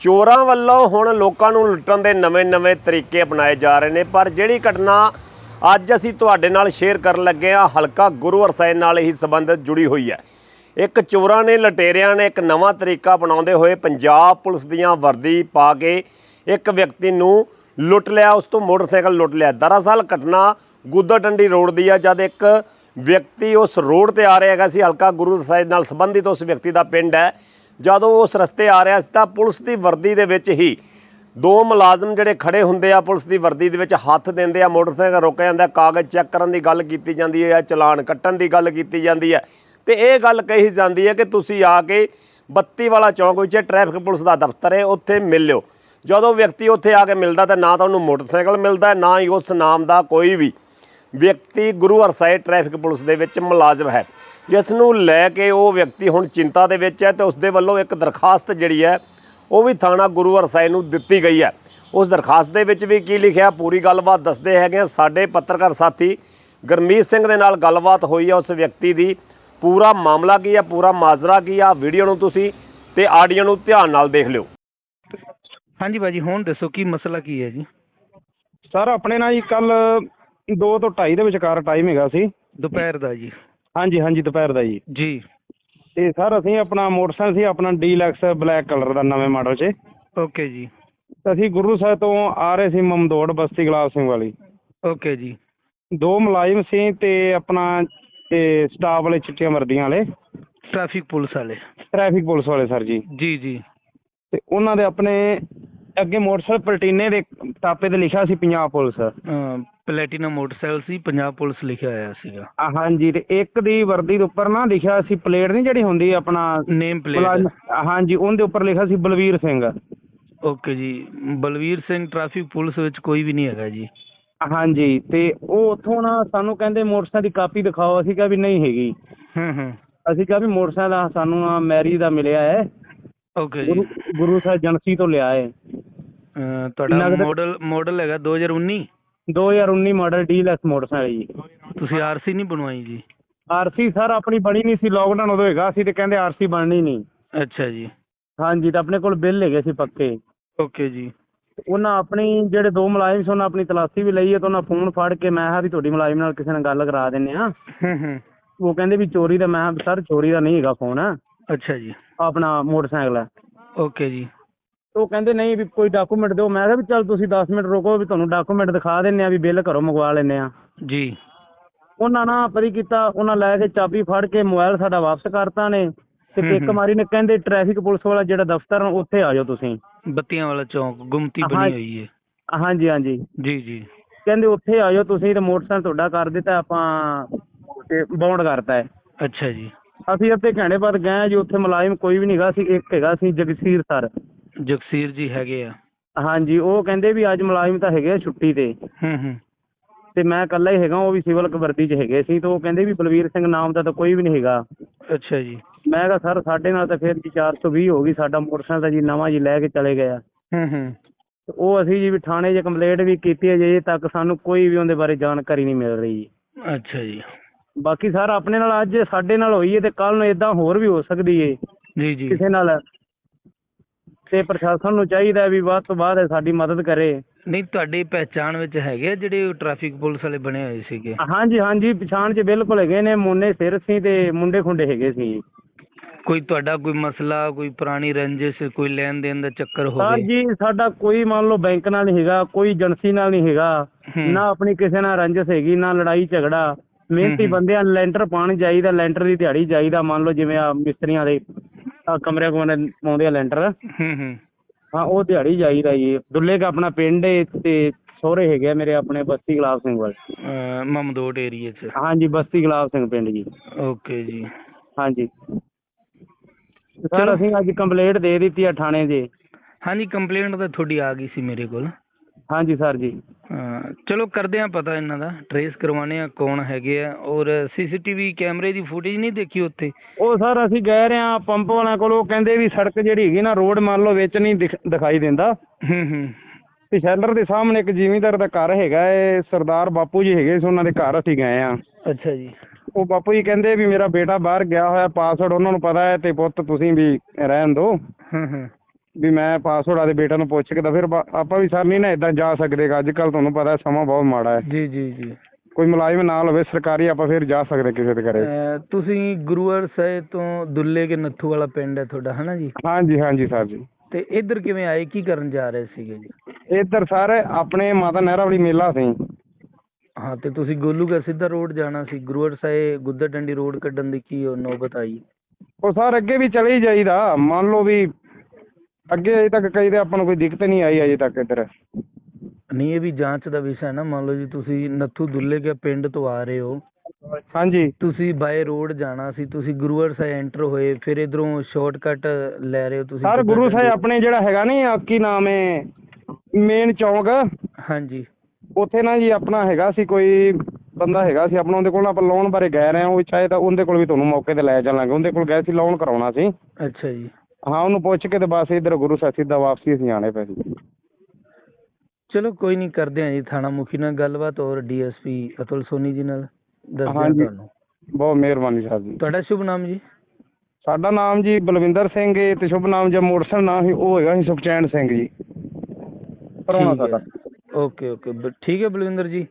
ਚੋਰਾਂ ਵੱਲੋਂ ਹੁਣ ਲੋਕਾਂ ਨੂੰ ਲੁੱਟਣ ਦੇ ਨਵੇਂ-ਨਵੇਂ ਤਰੀਕੇ ਅਪਣਾਏ ਜਾ ਰਹੇ ਨੇ, ਪਰ ਜਿਹੜੀ ਘਟਨਾ ਅੱਜ ਅਸੀਂ ਤੁਹਾਡੇ ਨਾਲ ਸ਼ੇਅਰ ਕਰਨ ਲੱਗੇ ਆ ਹਲਕਾ ਗੁਰੂ ਹਰਸਾਏ ਨਾਲ ਹੀ ਸੰਬੰਧਿਤ ਜੁੜੀ ਹੋਈ ਹੈ। ਇੱਕ ਚੋਰਾਂ ਨੇ ਲਟੇਰਿਆਂ ਨੇ ਇੱਕ ਨਵਾਂ ਤਰੀਕਾ ਅਪਣਾਉਂਦੇ ਹੋਏ ਪੰਜਾਬ ਪੁਲਿਸ ਦੀਆਂ ਵਰਦੀ ਪਾ ਕੇ ਇੱਕ ਵਿਅਕਤੀ ਨੂੰ ਲੁੱਟ ਲਿਆ, ਉਸ ਤੋਂ ਮੋਟਰਸਾਈਕਲ ਲੁੱਟ ਲਿਆ। ਦਰਅਸਲ ਘਟਨਾ ਗੁੱਦਰ ਡੰਡੀ ਰੋਡ ਦੀ ਆ, ਜਦ ਇੱਕ ਵਿਅਕਤੀ ਉਸ ਰੋਡ ਤੇ ਆ ਰਿਹਾ ਹੈਗਾ ਸੀ, ਹਲਕਾ ਗੁਰੂ ਸਾਹਿਬ ਨਾਲ ਸੰਬੰਧਿਤ ਉਸ ਵਿਅਕਤੀ ਦਾ ਪਿੰਡ ਹੈ। ਜਦੋਂ ਉਸ ਰਸਤੇ ਆ ਰਿਹਾ ਸੀ ਤਾਂ ਪੁਲਿਸ ਦੀ ਵਰਦੀ ਦੇ ਵਿੱਚ ਹੀ ਦੋ ਮੁਲਾਜ਼ਮ ਜਿਹੜੇ ਖੜੇ ਹੁੰਦੇ ਆ ਪੁਲਿਸ ਦੀ ਵਰਦੀ ਦੇ ਵਿੱਚ ਹੱਥ ਦਿੰਦੇ ਆ, ਮੋਟਰਸਾਈਕਲ ਰੋਕਿਆ ਜਾਂਦਾ, ਕਾਗਜ਼ ਚੈੱਕ ਕਰਨ ਦੀ ਗੱਲ ਕੀਤੀ ਜਾਂਦੀ ਹੈ, ਚਲਾਨ ਕੱਟਣ ਦੀ ਗੱਲ ਕੀਤੀ ਜਾਂਦੀ ਹੈ। ਤੇ ਇਹ ਗੱਲ ਕਹੀ ਜਾਂਦੀ ਹੈ ਕਿ ਤੁਸੀਂ ਆ ਕੇ ਬੱਤੀ ਵਾਲਾ ਚੌਂਕ ਵਿੱਚ ਟ੍ਰੈਫਿਕ ਪੁਲਿਸ ਦਾ ਦਫ਼ਤਰ ਹੈ, ਉੱਥੇ ਮਿਲ ਲਿਓ। ਜਦੋਂ ਵਿਅਕਤੀ ਉੱਥੇ ਆ ਕੇ ਮਿਲਦਾ ਤਾਂ ਨਾ ਤਾਂ ਉਹਨੂੰ ਮੋਟਰਸਾਈਕਲ ਮਿਲਦਾ, ਨਾ ਹੀ ਉਸ ਨਾਮ ਦਾ ਕੋਈ ਵੀ ਵਿਅਕਤੀ ਗੁਰੂ ਹਰਸਾਏ ਟ੍ਰੈਫਿਕ ਪੁਲਿਸ ਦੇ ਵਿੱਚ ਮੁਲਾਜ਼ਮ ਹੈ। ਜਿਸ ਨੂੰ ਲੈ ਕੇ ਉਹ ਵਿਅਕਤੀ ਹੁਣ ਚਿੰਤਾ ਦੇ ਵਿੱਚ ਹੈ ਤੇ ਉਸ ਦੇ ਵੱਲੋਂ ਇੱਕ ਦਰਖਾਸਤ ਜਿਹੜੀ ਹੈ ਉਹ ਵੀ ਥਾਣਾ ਗੁਰੂ ਹਰਸਾਏ ਨੂੰ ਦਿੱਤੀ ਗਈ ਹੈ। ਉਸ ਦਰਖਾਸਤ ਦੇ ਵਿੱਚ ਵੀ ਕੀ ਲਿਖਿਆ ਪੂਰੀ ਗੱਲਬਾਤ ਦੱਸਦੇ ਹੈਗੇ ਆ। ਸਾਡੇ ਪੱਤਰਕਾਰ ਸਾਥੀ ਗਰਮੀਤ ਸਿੰਘ ਦੇ ਨਾਲ ਗੱਲਬਾਤ ਹੋਈ ਹੈ ਉਸ ਵਿਅਕਤੀ ਦੀ। ਪੂਰਾ ਮਾਮਲਾ ਕੀ ਹੈ ਪੂਰਾ ਮਾਜਰਾ ਕੀ ਆ ਵੀਡੀਓ ਨੂੰ ਤੁਸੀਂ ਤੇ ਆਡੀਓ ਨੂੰ ਧਿਆਨ ਨਾਲ ਦੇਖ ਲਿਓ। ਹਾਂਜੀ ਭਾਜੀ ਹੁਣ ਦੱਸੋ ਕੀ ਮਸਲਾ ਕੀ ਹੈ ਜੀ? ਸਰ ਆਪਣੇ ਨਾਲ ਜੀ ਕੱਲ 2 ਤੋਂ 2:30 ਦੇ ਵਿਚਕਾਰ ਟਾਈਮ ਹੈਗਾ ਸੀ। ਦੁਪਹਿਰ ਦਾ ਜੀ। ਹਾਂਜੀ ਹਾਂਜੀ ਦੁਪਹਿਰ ਦਾ ਜੀ। ਜੀ। ਤੇ ਸਰ ਅਸੀਂ ਆਪਣਾ ਮੋਟਰਸਾਈਕਲ ਸੀ ਆਪਣਾ ਡੀਲੈਕਸ ਬਲੈਕ ਕਲਰ ਦਾ ਨਵੇਂ ਮਾਡਲ 'ਚ। ਓਕੇ ਜੀ। ਅਸੀਂ ਗੁਰੂ ਸਾਹਿਬ ਤੋਂ ਆ ਰਹੇ ਸੀ ਮਮਦੋੜ ਬਸਤੀ ਗੁਲਾਬ ਸਿੰਘ ਵਾਲੀ। ਓਕੇ ਜੀ। ਦੋ ਮੁਲਾਜ਼ਮ ਸੀ ਤੇ ਆਪਣਾ ਤੇ ਸਟਾਫ ਵਾਲੇ ਚਿੱਟੀਆਂ ਵਰਦੀਆਂ ਵਾਲੇ। ਟ੍ਰੈਫਿਕ ਪੁਲਿਸ ਵਾਲੇ। ਟ੍ਰੈਫਿਕ ਪੁਲਿਸ ਵਾਲੇ ਸਰ ਜੀ। ਜੀ ਜੀ। ਤੇ ਉਹਨਾਂ ਦੇ ਆਪਣੇ ਅੱਗੇ ਮੋਟਰਸਾਈਕਲ ਪਲਟੀਨੇ ਦੇ ਟਾਪੇ ਤੇ ਲਿਖਿਆ ਸੀ ਪੰਜਾਬ ਪੁਲਿਸ। ਪਲੈਟੀਨਮ ਮੋਟਰਸਾਈਕਲ ਸੀ ਪੰਜਾਬ ਪੁਲਿਸ ਲਿਖਿਆ ਹੋਇਆ ਸੀਗਾ। ਆ, ਹਾਂਜੀ ਤੇ ਇੱਕ ਦੀ ਵਰਦੀ ਦੇ ਉੱਪਰ ਨਾ ਲਿਖਿਆ ਸੀ ਪਲੇਟ ਨਹੀਂ ਜਿਹੜੀ ਹੁੰਦੀ ਆਪਣਾ ਨੇਮ ਪਲੇਟ ਮੁਲਾਜ਼ਮ ਹਾਂਜੀ ਉਹਦੇ ਉੱਪਰ ਲਿਖਿਆ ਸੀ ਬਲਵੀਰ ਸਿੰਘ। ਓਕੇ ਜੀ ਬਲਵੀਰ ਸਿੰਘ ਟ੍ਰੈਫਿਕ ਪੁਲਿਸ ਵਿੱਚ ਕੋਈ ਵੀ ਨਹੀਂ ਹੈਗਾ ਜੀ। ਹਾਂਜੀ ਤੇ ਉਹ ਉੱਥੋਂ ਨਾ ਸਾਨੂੰ ਕਹਿੰਦੇ ਮੋਟਰਸਾਈਕਲ ਦੀ ਕਾਪੀ ਦਿਖਾਓ ਅਸੀਂ ਕਿਹਾ ਵੀ ਨਹੀਂ ਹੈਗੀ। ਹੂੰ ਹੂੰ। ਅਸੀਂ ਕਿਹਾ ਵੀ ਮੋਟਰਸਾਈਕਲ ਸਾਨੂੰ ਮੈਰੀ ਦਾ ਮਿਲਿਆ ਹੈ। ਓਕੇ ਜੀ। ਗੁਰੂ ਗੁਰੂ ਸਾਹਿਬ ਏਜੰਸੀ ਤੋਂ ਲਿਆ ਹੈ। ਤੁਹਾਡਾ ਮਾਡਲ ਮਾਡਲ ਹੈਗਾ 2019 2019 ਮਾਡਲ ਡੀਲੈਕਸ ਮੋਟਰਸਾਈਕਲ ਜੀ। ਤੁਸੀਂ ਆਰਸੀ ਨਹੀਂ ਬਣਵਾਈ ਜੀ? ਆਰਸੀ ਸਰ ਆਪਣੀ ਬਣੀ ਨਹੀਂ ਸੀ ਲੋਕਡਾਊਨ ਉਦੋਂ ਹੈਗਾ ਸੀ ਤੇ ਕਹਿੰਦੇ ਆਰਸੀ ਬਣਨੀ ਨਹੀਂ। ਅੱਛਾ ਜੀ। ਹਾਂਜੀ ਤਾਂ ਆਪਣੇ ਕੋਲ ਬਿੱਲ ਹੈਗੇ ਸੀ ਪੱਕੇ। ਓਕੇ ਜੀ। ਉਹਨਾਂ ਆਪਣੀ ਜਿਹੜੇ ਦੋ ਮੁਲਾਜ਼ਮ ਸੀ ਉਹਨਾਂ ਆਪਣੀ ਤਲਾਸ਼ੀ ਵੀ ਲਈ ਹੈ ਤੇ ਉਹਨਾਂ ਫੋਨ ਫੜ ਕੇ ਮੈਂ ਕਿਹਾ ਵੀ ਤੁਹਾਡੀ ਮੁਲਾਜ਼ਮ ਨਾਲ ਕਿਸੇ ਨਾਲ ਗੱਲ ਕਰਾ ਦਿੰਨੇ ਆ ਉਹ ਕਹਿੰਦੇ ਵੀ ਚੋਰੀ ਦਾ ਮੈਂ ਕਿਹਾ ਸਰ ਚੋਰੀ ਦਾ ਨਹੀਂ ਹੈਗਾ ਫੋਨ। ਅੱਛਾ ਜੀ। ਆਪਣਾ ਮੋਟਰਸਾਈਕਲ ਹੈ। ਓਕੇ ਜੀ। ਉਹ ਕਹਿੰਦੇ ਨਹੀਂ ਵੀ ਕੋਈ ਡਾਕੂਮੈਂਟ ਦਿਓ। ਮੈਂ ਕਿਹਾ ਵੀ ਚੱਲ ਤੁਸੀਂ 10 ਮਿੰਟ ਰੁਕੋ ਵੀ ਤੁਹਾਨੂੰ ਡਾਕੂਮੈਂਟ ਦਿਖਾ ਦਿੰਨੇ ਆ ਵੀ ਬਿੱਲ ਘਰੋਂ ਮੰਗਵਾ ਲੈਨੇ ਆ ਜੀ। ਉਹਨਾਂ ਨਾ ਪਰੀ ਕੀਤਾ ਉਹਨਾਂ ਲੈ ਕੇ ਚਾਬੀ ਫੜ ਕੇ ਮੋਬਾਈਲ ਸਾਡਾ ਵਾਪਸ ਕਰਤਾ ਨੇ। ਤੇ ਹੂੰ। ਮਾਰੀ ਨੇ ਕਹਿੰਦੇ ਟ੍ਰੈਫਿਕ ਪੁਲਿਸ ਵਾਲਾ ਜਿਹੜਾ ਦਫ਼ਤਰ ਉੱਥੇ ਆ ਜਾਓ ਤੁਸੀਂ। ਬੱਤੀਆਂ ਵਾਲਾ ਚੌਂਕ ਗੁਮਤੀ। ਬਣੀ ਹੋਈ ਹੈ। ਹਾਂਜੀ ਹਾਂਜੀ। ਜੀ ਜੀ। ਕਹਿੰਦੇ ਉੱਥੇ ਆ ਜਾਓ ਤੁਸੀਂ ਤੇ ਮੋਟਰਸਾਈਕਲ ਤੁਹਾਡਾ ਕਰ ਦਿੱਤਾ ਆਪਾਂ ਤੇ ਬਾਉਂਡ ਕਰਤਾ ਹੈ। ਅੱਛਾ ਜੀ। ਅਸੀਂ ਅੱਧੇ ਘੰਟੇ ਬਾਅਦ ਗਏ ਜੀ ਉੱਥੇ ਮੁਲਾਜ਼ਮ ਕੋਈ ਵੀ ਨਹੀਂ ਹੈਗਾ ਸੀ ਇੱਕ ਹੈਗਾ ਸੀ ਜਗਸੀਰ ਸਰ। ਜਗਸੀਰ ਜੀ ਹੈਗੇ ਆ। ਹਾਂਜੀ ਉਹ ਕਹਿੰਦੇ ਵੀ ਅੱਜ ਮੁਲਾਜ਼ਮ ਤਾਂ ਹੈਗੇ ਆ ਛੁੱਟੀ ਤੇ। ਹੂੰ ਹੂੰ। ਤੇ ਮੈਂ ਇਕੱਲਾ ਹੀ ਹੈਗਾ ਉਹ ਵੀ ਸਿਵਲ ਵਰਦੀ 'ਚ ਹੈਗੇ ਸੀ ਤੇ ਉਹ ਕਹਿੰਦੇ ਵੀ ਬਲਵੀਰ ਸਿੰਘ ਨਾਮ ਦਾ ਤਾਂ ਕੋਈ ਵੀ ਨਹੀਂ ਹੈਗਾ। ਅੱਛਾ ਜੀ। ਮੈਂ ਕਿਹਾ ਸਰ ਸਾਡੇ ਨਾਲ ਤਾਂ ਫਿਰ ਜੀ 420 ਹੋ ਗਈ ਸਾਡਾ ਮੋਟਰਸਾਈਕਲ ਤਾਂ ਜੀ ਨਵਾਂ ਜੀ ਲੈ ਕੇ ਚਲੇ ਗਏ ਆ ਹੂੰ ਹੂੰ। ਤੇ ਉਹ ਅਸੀਂ ਜੀ ਵੀ ਥਾਣੇ 'ਚ ਕੰਪਲੇਂਟ ਵੀ ਕੀਤੀ ਹੈ ਜੇ ਤੱਕ ਸਾਨੂੰ ਕੋਈ ਵੀ ਉਹਦੇ ਬਾਰੇ ਜਾਣਕਾਰੀ ਨਹੀਂ ਮਿਲ ਰਹੀ ਜੀ। ਅੱਛਾ ਜੀ। ਬਾਕੀ ਸਰ ਆਪਣੇ ਨਾਲ ਅੱਜ ਸਾਡੇ ਨਾਲ ਹੋਈ ਹੈ ਤੇ ਕੱਲ ਨੂੰ ਇਦਾਂ ਹੋਰ ਵੀ ਹੋ ਸਕਦੀ ਹੈ ਜੀ ਜੀ। ਕਿਸੇ ਨਾਲ ਤੇ ਪ੍ਰਸ਼ਾਸਨ ਨੂੰ ਚਾਹੀਦਾ ਵੀ ਵੱਧ ਤੋਂ ਵੱਧ ਸਾਡੀ ਮਦਦ ਕਰੇ। ਨਹੀਂ ਤੁਹਾਡੀ ਪਹਿਚਾਣ ਵਿੱਚ ਹੈਗੇ ਆ ਜਿਹੜੇ ਟ੍ਰੈਫਿਕ ਪੁਲਿਸ ਵਾਲੇ ਬਣੇ ਹੋਏ ਸੀਗੇ? ਹਾਂਜੀ ਹਾਂਜੀ ਪਛਾਣ 'ਚ ਬਿਲਕੁਲ ਹੈਗੇ ਨੇ ਮੋਨੇ ਸਿਰ ਸੀ ਤੇ ਮੁੰਡੇ ਖੁੰਡੇ ਹੈਗੇ ਸੀ। ਕੋਈ ਤੁਹਾਡਾ ਕੋਈ ਮਸਲਾ ਕੋਈ ਪੁਰਾਣੀ ਰੰਜਿਸ਼ ਕੋਈ ਲੈਣ ਦੇਣ ਦਾ ਚੱਕਰ ਸਰ ਹੋਵੇ? ਜੀ ਸਾਡਾ ਕੋਈ ਮੰਨ ਲਓ ਬੈਂਕ ਨਾਲ ਨਹੀਂ ਹੈਗਾ ਕੋਈ ਏਜੰਸੀ ਨਾਲ ਨਹੀਂ ਹੈਗਾ ਹੂੰ। ਨਾ ਆਪਣੀ ਕਿਸੇ ਨਾਲ ਰੰਜਿਸ਼ ਹੈਗੀ ਨਾ ਲੜਾਈ ਝਗੜਾ। ਮਿਹਨਤੀ ਹੂੰ। ਬੰਦਿਆਂ ਨੂੰ ਲੈਂਟਰ ਪਾਣ ਚਾਹੀਦਾ ਲੈਂਟਰ ਦੀ ਦਿਹਾੜੀ ਚਾਹੀਦਾ ਮੰਨ ਲਓ ਜਿਵੇਂ ਆ ਮਿਸਤਰੀਆਂ ਦੇ ਆਹ ਕਮਰੇ ਕੋਨੇ ਪਾਉਂਦੇ ਆ ਲੈਂਟਰ। ਹੂੰ ਹੂੰ। ਹਾਂ ਉਹ ਦਿਹਾੜੀ ਚਾਹੀਦਾ ਜੀ। ਦੁੱਲੇ ਕਾ ਆਪਣਾ ਪਿੰਡ ਏ ਤੇ ਸਹੁਰੇ ਹੈਗੇ ਆ ਮੇਰੇ ਆਪਣੇ ਬਸਤੀ ਗੁਲਾਬ ਸਿੰਘ ਵਾਲ। ਅਹ ਮਮਦੋਟ ਏਰੀਆ 'ਚ। ਹਾਂਜੀ ਬਸਤੀ ਗੁਲਾਬ ਸਿੰਘ ਪਿੰਡ ਜੀ। ਓਕੇ ਜੀ। ਹਾਂਜੀ। ਸਰ ਅਸੀਂ ਅੱਜ ਕੰਪਲੇਂਟ ਦੇ ਦਿੱਤੀ ਆ ਥਾਣੇ ਦੇ ਹਾਂਜੀ ਕੰਪਲੇਂਟ ਤਾਂ ਤੁਹਾਡੀ ਆ ਗਈ ਸੀ ਮੇਰੇ ਕੋਲ। ਹਾਂਜੀ ਸਰ ਜੀ। ਚਲੋ ਕਰਦੇ ਆ ਪਤਾ ਇਹਨਾਂ ਦਾ। ਟਰੇਸ ਕਰਵਾਉਣੇ ਆ ਕੌਣ ਹੈਗੇ ਆ। ਔਰ ਸੀਸੀਟੀਵੀ ਕੈਮਰੇ ਦੀ ਫੁਟੇਜ ਨਹੀਂ ਦੇਖੀ ਉੱਥੇ? ਉਹ ਸਰ ਅਸੀਂ ਗਏ ਰਹੇ ਆ ਪੰਪ ਵਾਲਿਆਂ ਕੋਲ। ਉਹ ਕਹਿੰਦੇ ਵੀ ਸੜਕ ਜਿਹੜੀ ਹੈਗੀ ਨਾ ਰੋਡ ਮੰਨ ਲਓ ਵਿੱਚ ਨਹੀਂ ਦਿਖ- ਦਿਖਾਈ ਦਿੰਦਾ। ਹੂੰ ਹੂੰ। ਤੇ ਸ਼ੈਲਰ ਦੇ ਸਾਹਮਣੇ ਇੱਕ ਜ਼ਿਮੀਂਦਾਰ ਦਾ ਘਰ ਹੈਗਾ। ਏ ਸਰਦਾਰ ਬਾਪੂ ਜੀ ਹੈਗੇ ਸੀ ਉਹਨਾਂ ਦੇ ਘਰ ਅਸੀਂ ਗਏ ਆ। ਅੱਛਾ ਜੀ। ਉਹ ਬਾਪੂ ਜੀ ਕਹਿੰਦੇ ਵੀ ਮੇਰਾ ਬੇਟਾ ਬਾਹਰ ਗਿਆ ਹੋਇਆ ਪਾਸਵਰਡ ਉਹਨਾਂ ਨੂੰ ਪਤਾ ਹੈ ਤੇ ਪੁੱਤ ਤੁਸੀਂ ਵੀ ਰਹਿਣ ਦਿਓ। ਹੂੰ ਹੂੰ। ਵੀ ਮੈਂ ਪਾਸਵਰਡ ਆਦੇ ਬੇਟਾ ਨੂੰ ਪੁੱਛ ਕੇ ਤਾਂ ਫਿਰ ਬਾ- ਆਪਾਂ ਵੀ ਸਰ ਨਹੀਂ ਨਾ ਇਦਾਂ ਜਾ ਸਕਦੇ ਅੱਜ ਕੱਲ ਤੁਹਾਨੂੰ ਪਤਾ ਸਮਾਂ ਬਹੁਤ ਮਾੜਾ ਹੈ। ਜੀ ਜੀ ਜੀ। ਕੋਈ ਮੁਲਾਜ਼ਮ ਨਾਲ ਹੋਵੇ ਸਰਕਾਰੀ ਆਪਾਂ ਫਿਰ ਜਾ ਸਕਦੇ ਕਿਸੇ ਦੇ ਘਰੇ। ਅਹ ਤੁਸੀਂ ਗੁਰੂਵਰ ਸਾਹਿਬ ਤੋਂ ਦੁੱਲੇ ਕੇ ਨੱਥੂ ਵਾਲਾ ਪਿੰਡ ਹੈ ਤੁਹਾਡਾ ਹਨਾ ਜੀ? ਹਾਂਜੀ ਹਾਂਜੀ ਸਰ ਜੀ। ਤੇ ਇੱਧਰ ਕਿਵੇਂ ਆਏ ਕੀ ਕਰਨ ਜਾ ਰਹੇ ਸੀਗੇ ਜੀ? ਇੱਧਰ ਸਰ ਆਪਣੇ ਮਾਤਾ ਨਹਿਰਾ ਵਾਲੀ ਮੇਲਾ ਸੀ। ਹਾਂ ਤੇ ਤੁਸੀਂ ਗੋਲੂਗਾ ਸਿੱਧਾ ਰੋਡ ਜਾਣਾ ਸੀ। ਗੁਰੂਵਰ ਸਾਹਿਬ ਗੁੱਦਰ ਡੰਡੀ ਰੋਡ ਕੱਢਣ ਦੀ ਕੀ ਉਹ ਨੌਬਤ ਆਈ? ਉਹ ਸਰ ਅੱਗੇ ਵੀ ਚਲੇ ਹੀ ਜਾਈਦਾ। ਮੰਨ ਲਓ ਵੀ ਅੱਗੇ ਅਜੇ ਤੱਕ ਕਈ ਤੇ ਆਪਾਂ ਨੂੰ ਕੋਈ ਦਿੱਕਤ ਨਹੀਂ ਆਈ ਅਜੇ ਤੱਕ ਇੱਧਰ। ਨਹੀਂ ਇਹ ਵੀ ਜਾਂਚ ਦਾ ਵਿਸ਼ਾ ਹੈ ਨਾ ਮੰਨ ਲਓ ਜੀ ਤੁਸੀਂ ਨੱਥੂ ਦੁੱਲੇ ਕੇ ਪਿੰਡ ਤੋਂ ਆ ਰਹੇ ਹੋ। ਹਾਂਜੀ। ਤੁਸੀਂ ਬਾਏ ਰੋਡ ਜਾਣਾ ਸੀ ਤੁਸੀਂ ਗੁਰੂਵਰ ਸਾਹਿਬ ਐਂਟਰ ਹੋਏ ਫਿਰ ਇਧਰੋਂ ਸ਼ਾਰਟਕਟ ਲੈ ਰਹੇ ਹੋ ਤੁਸੀਂ ਸਰ ਗੁਰੂ ਸਾਹਿਬ। ਆਪਣੇ ਜਿਹੜਾ ਹੈਗਾ ਨਹੀਂ ਆ ਕੀ ਨਾਮ ਹੈ ਮੇਨ ਚੌਂਕ। ਹਾਂਜੀ। ਉੱਥੇ ਨਾ ਜੀ ਆਪਣਾ ਹੈਗਾ ਸੀ ਕੋਈ ਬੰਦਾ ਹੈਗਾ ਸੀ ਆਪਣਾ ਉਹਦੇ ਕੋਲ ਆਪਾਂ ਲੋਨ ਬਾਰੇ ਗਏ ਰਹੇ ਹਾਂ ਉਹ ਚਾਹੇ ਤਾਂ ਉਹਦੇ ਕੋਲ ਵੀ ਤੁਹਾਨੂੰ ਮੌਕੇ ਤੇ ਲੈ ਚੱਲਾਂਗੇ ਉਹਦੇ ਕੋਲ ਗਏ ਸੀ ਲੋਨ ਕਰਾਉਣਾ ਸੀ। ਅੱਛਾ ਜੀ। ਹਾਂ ਉਹਨੂੰ ਪੁੱਛ ਕੇ ਤੇ ਬਸ ਇੱਧਰ ਗੁਰੂ ਸਾਹਿਬ ਸਿੱਧਾ ਵਾਪਸੀ ਅਸੀਂ ਆਣੇ ਪਏ ਸੀ। ਚਲੋ ਕੋਈ ਨਹੀਂ ਕਰਦੇ ਹਾਂ ਜੀ ਥਾਣਾ ਮੁਖੀ ਨਾਲ ਗੱਲਬਾਤ ਔਰ ਡੀਐਸਪੀ ਅਤੁਲ ਸੋਨੀ ਜੀ ਨਾਲ ਦੱਸਦੇ ਹਾਂ ਹਾਂਜੀ। ਤੁਹਾਨੂੰ। ਬਹੁਤ ਮਿਹਰਬਾਨੀ ਸਾਹਿਬ ਜੀ। ਤੁਹਾਡਾ ਸ਼ੁਭ ਨਾਮ ਜੀ? ਸਾਡਾ ਨਾਮ ਜੀ ਬਲਵਿੰਦਰ ਸਿੰਘ ਤੇ ਸ਼ੁਭ ਨਾਮ ਜਾਂ ਮੋਟਰਸਾਈਕਲ ਨਾਮ ਸੀ ਉਹ ਹੈਗਾ ਸੀ ਸੁਖਚੈਨ ਸਿੰਘ ਜੀ। ਪਰੋਣਾ। ਸਾਡਾ। ਓਕੇ ਠੀਕ ਹੈ ਬਲਵਿੰਦਰ ਜੀ।